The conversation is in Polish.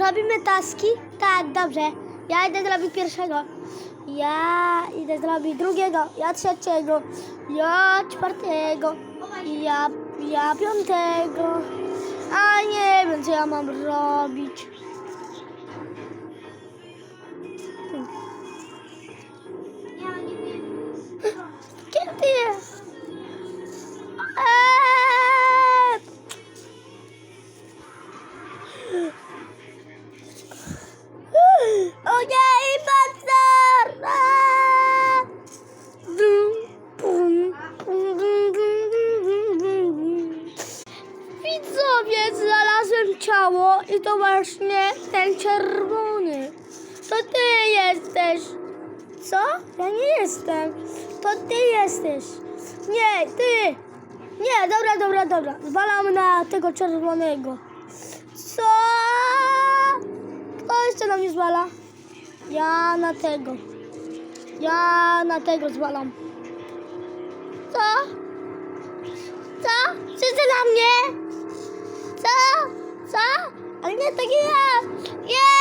Robimy taski? Tak, dobrze. Ja idę zrobić pierwszego. Ja idę zrobić drugiego. Ja trzeciego. Ja czwartego. Ja, ja piątego. A nie wiem, co ja mam robić. Kiedy? Eee! Widzowie, znalazłem ciało i to właśnie ten czerwony. To ty jesteś. Co? Ja nie jestem. To ty jesteś. Nie, ty. Nie, dobra, dobra, dobra. Zwalam na tego czerwonego. Co? Kto jeszcze na mnie zwala? Ja na tego. Ja na tego zwalam. Co? Co? Wszyscy na mnie? Yeah!